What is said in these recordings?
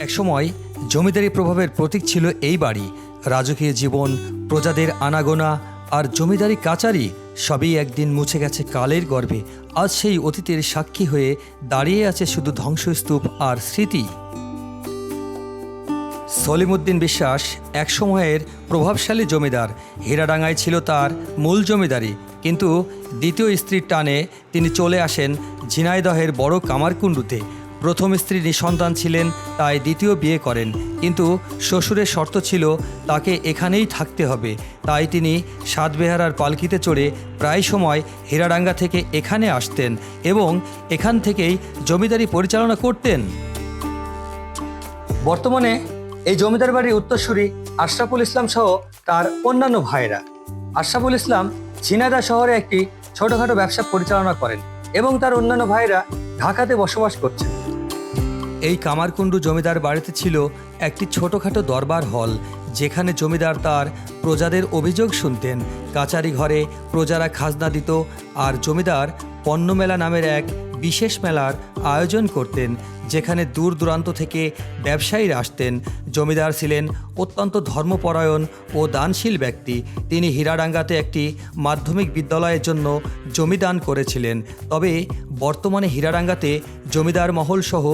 একসময় জমিদারি প্রভাবের প্রতীক ছিল এই বাড়ি। রাজকীয় জীবন, প্রজাদের আনাগোনা আর জমিদারি কাচারি সবই একদিন মুছে গেছে কালের গর্ভে। আজ সেই অতীতের সাক্ষী হয়ে দাঁড়িয়ে আছে শুধু ধ্বংসস্তূপ আর স্মৃতি। সলিমুদ্দিন বিশ্বাস একসময়ের প্রভাবশালী জমিদার। হীরাডাঙ্গায় ছিল তার মূল জমিদারি। কিন্তু দ্বিতীয় স্ত্রীর টানে তিনি চলে আসেন ঝিনাইদহের বড় কামারকুণ্ডুতে। প্রথম স্ত্রী নিঃসন্তান ছিলেন, তাই দ্বিতীয় বিয়ে করেন। কিন্তু শ্বশুরের শর্ত ছিল, তাকে এখানেই থাকতে হবে। তাই তিনি সাতবেহারার পালকিতে চড়ে প্রায় সময় হীরাডাঙ্গা থেকে এখানে আসতেন এবং এখান থেকেই জমিদারি পরিচালনা করতেন। বর্তমানে এই জমিদার বাড়ির উত্তরসূরি আশরাফুল ইসলাম সহ তার অন্যান্য ভাইয়েরা। আশরাফুল ইসলাম ঝিনাইদহ শহরে একটি ছোটখাটো ব্যবসা পরিচালনা করেন এবং তার অন্যান্য ভাইয়েরা ঢাকাতে বসবাস করছেন। এই কামারকুণ্ডু জমিদার বাড়িতে ছিল একটি ছোটোখাটো দরবার হল, যেখানে জমিদার তার প্রজাদের অভিযোগ শুনতেন। কাচারি ঘরে প্রজারা খাজনা দিত আর জমিদার পণ্যমেলা নামের এক বিশেষ মেলার আয়োজন করতেন, যেখানে দূর দূরান্ত থেকে ব্যবসায়ীরা আসতেন। জমিদার ছিলেন অত্যন্ত ধর্মপরায়ণ ও দানশীল ব্যক্তি। তিনি হীরাডাঙ্গাতে একটি মাধ্যমিক বিদ্যালয়ের জন্য জমি দান করেছিলেন। তবে বর্তমানে হীরাডাঙ্গাতে জমিদার মহল সহ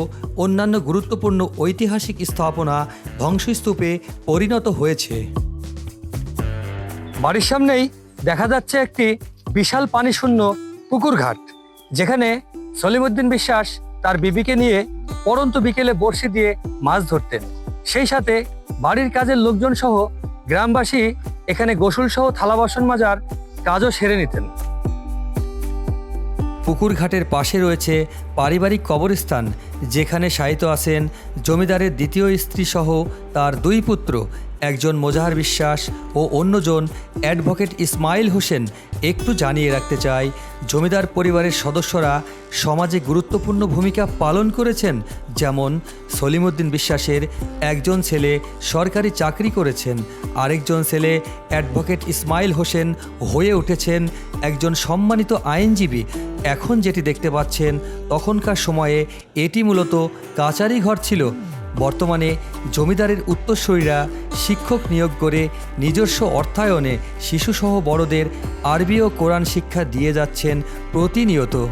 অন্যান্য গুরুত্বপূর্ণ ঐতিহাসিক স্থাপনা ধ্বংসস্তূপে পরিণত হয়েছে। বাড়ির সামনেই দেখা যাচ্ছে একটি বিশাল পানিশূন্য পুকুর ঘাট যেখানে সলিমুদ্দিন বিশ্বাস তার বিবিকে নিয়ে পরন্ত বিকেলে বড়শি দিয়ে মাছ ধরতেন। সেই সাথে বাড়ির কাজের লোকজন সহ গ্রামবাসী এখানে গোসল সহ থালা বাসন মাজার কাজও সেরে নিতেন। পুকুর ঘাটের পাশে রয়েছে পারিবারিক কবরস্থান, যেখানে শায়িত আছেন জমিদারের দ্বিতীয় স্ত্রী সহ তার দুই পুত্র একজন মোজাহার বিশ্বাস ও অন্যজন অ্যাডভোকেট ইসমাইল হোসেন একটু জানিয়ে রাখতে চাই, জমিদার পরিবারের সদস্যরা সমাজে গুরুত্বপূর্ণ ভূমিকা পালন করেছেন, যেমন সলিমুদ্দিন বিশ্বাসের একজন ছেলে সরকারি চাকরি করেছেন, আরেকজন ছেলে অ্যাডভোকেট ইসমাইল হোসেন হয়ে উঠেছেন একজন সম্মানিত আইনজীবী। এখন যেটি দেখতে পাচ্ছেন, তখনকার সময়ে এটি মূলত কাচারি ঘর ছিল। বর্তমানে জমিদারের উত্তরসূরিরা শিক্ষক নিয়োগ করে নিজস্ব অর্থায়নে শিশুসহ বড়দের আরবি ও কোরআন শিক্ষা দিয়ে যাচ্ছেন প্রতিনিয়ত।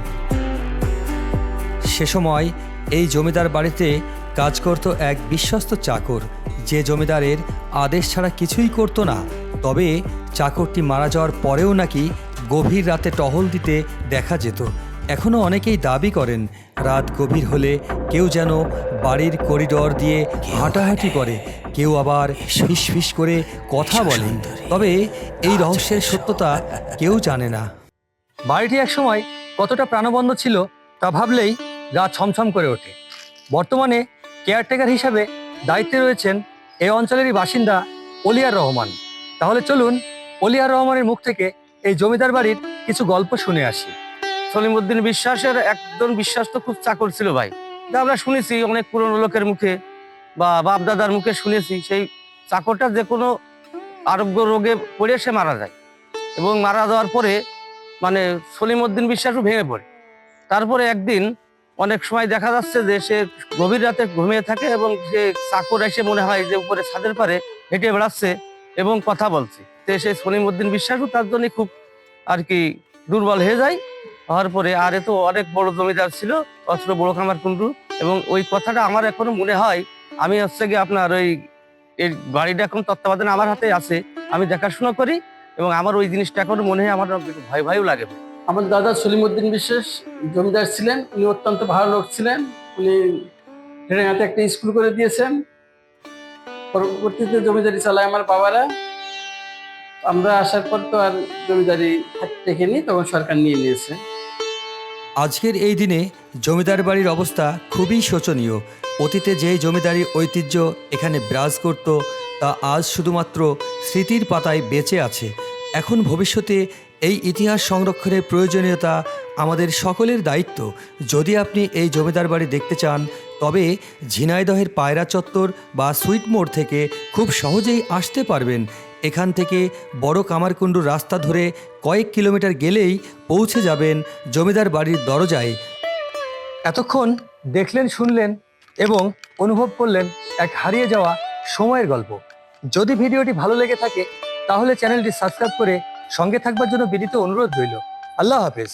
সে সময় এই জমিদার বাড়িতে কাজ করত এক বিশ্বস্ত চাকর। যে জমিদারের আদেশ ছাড়া কিছুই করতো না, তবে চাকরটি মারা যাওয়ার পরেও নাকি গভীর রাতে টহল দিতে দেখা যেত। এখনও অনেকেই দাবি করেন রাত গভীর হলে কেউ যেন বাড়ির করিডর দিয়ে হাঁটাহাঁটি করে কেউ আবার ফিস ফিস করে কথা বলে। তবে এই রহস্যের সত্যতা কেউ জানে না। বাড়িটি একসময় কতটা প্রাণবন্ধ ছিল তা ভাবলেই গা ছমছম করে ওঠে। বর্তমানে কেয়ারটেকার হিসাবে দায়িত্বে রয়েছেন এই অঞ্চলেরই বাসিন্দা অলিয়ার রহমান। তাহলে চলুন অলিয়ার রহমানের মুখ থেকে এই জমিদার বাড়ির কিছু গল্প শুনে আসি। সলিমুদ্দিন বিশ্বাসের একজন বিশ্বাস তো খুব চাকর ছিল ভাই। আমরা শুনেছি, অনেক পুরনো লোকের মুখে বা বাপ দাদার মুখে শুনেছি, সেই চাকরটা যে কোনো আরোগ্য রোগে পড়ে সে মারা যায়। এবং মারা যাওয়ার পরে মানে সলিমুদ্দিন বিশ্বাসও ভেঙে পড়ে। তারপরে একদিন অনেক সময় দেখা যাচ্ছে যে সে গভীর রাতে ঘুমিয়ে থাকে এবং সে চাকর এসে মনে হয় যে উপরে ছাদের পারে হেঁটে বেড়াচ্ছে এবং কথা বলছে। তো সে সলিমুদ্দিন বিশ্বাসও তার জন্য খুব আর কি দুর্বল হয়ে যায়। হওয়ার পরে আর এ তো অনেক বড় জমিদার ছিল অস্ত্র বড় খামার কুণ্ডু। এবং ওই কথাটা আমার এখনও মনে হয়, আমি হচ্ছে গিয়ে আপনার ওই এই বাড়িটা এখন তত্ত্বাবধান আমার হাতে আছে, আমি দেখাশোনা করি এবং আমার ওই জিনিসটা এখনও মনে হয় আমার ভয় ভয়ও লাগে। আমার দাদা সলিমুদ্দিন বিশ্বাস জমিদার ছিলেন, উনি অত্যন্ত ভালো লোক ছিলেন, উনি হাতে একটা স্কুল করে দিয়েছেন। পরবর্তীতে জমিদারি চালায় আমার বাবারা। আমরা আসার পর তো আর জমিদারি টেকেনি, তখন সরকার নিয়ে নিয়েছে। আজকের এই দিনে জমিদার বাড়ির অবস্থা খুবই শোচনীয়। অতীতে যে জমিদারি ঐতিহ্য এখানে বিরাজ করত, তা আজ শুধুমাত্র স্মৃতির পাতায় বেঁচে আছে। এখন ভবিষ্যতে এই ইতিহাস সংরক্ষণের প্রয়োজনীয়তা আমাদের সকলের দায়িত্ব। যদি আপনি এই জমিদার বাড়ি দেখতে চান, তবে ঝিনাইদহের পায়রা চত্বর বা সুইট মোড় থেকে খুব সহজেই আসতে পারবেন। এখান থেকে বড় কামারকুণ্ডু রাস্তা ধরে কয়েক কিলোমিটার গেলেই পৌঁছে যাবেন জমিদার বাড়ির দরজায়। এতক্ষণ দেখলেন, শুনলেন এবং অনুভব করলেন এক হারিয়ে যাওয়া সময়ের গল্প। যদি ভিডিওটি ভালো লেগে থাকে, তাহলে চ্যানেলটি সাবস্ক্রাইব করে সঙ্গে থাকবার জন্য বিনীত অনুরোধ রইল। আল্লাহ হাফেজ।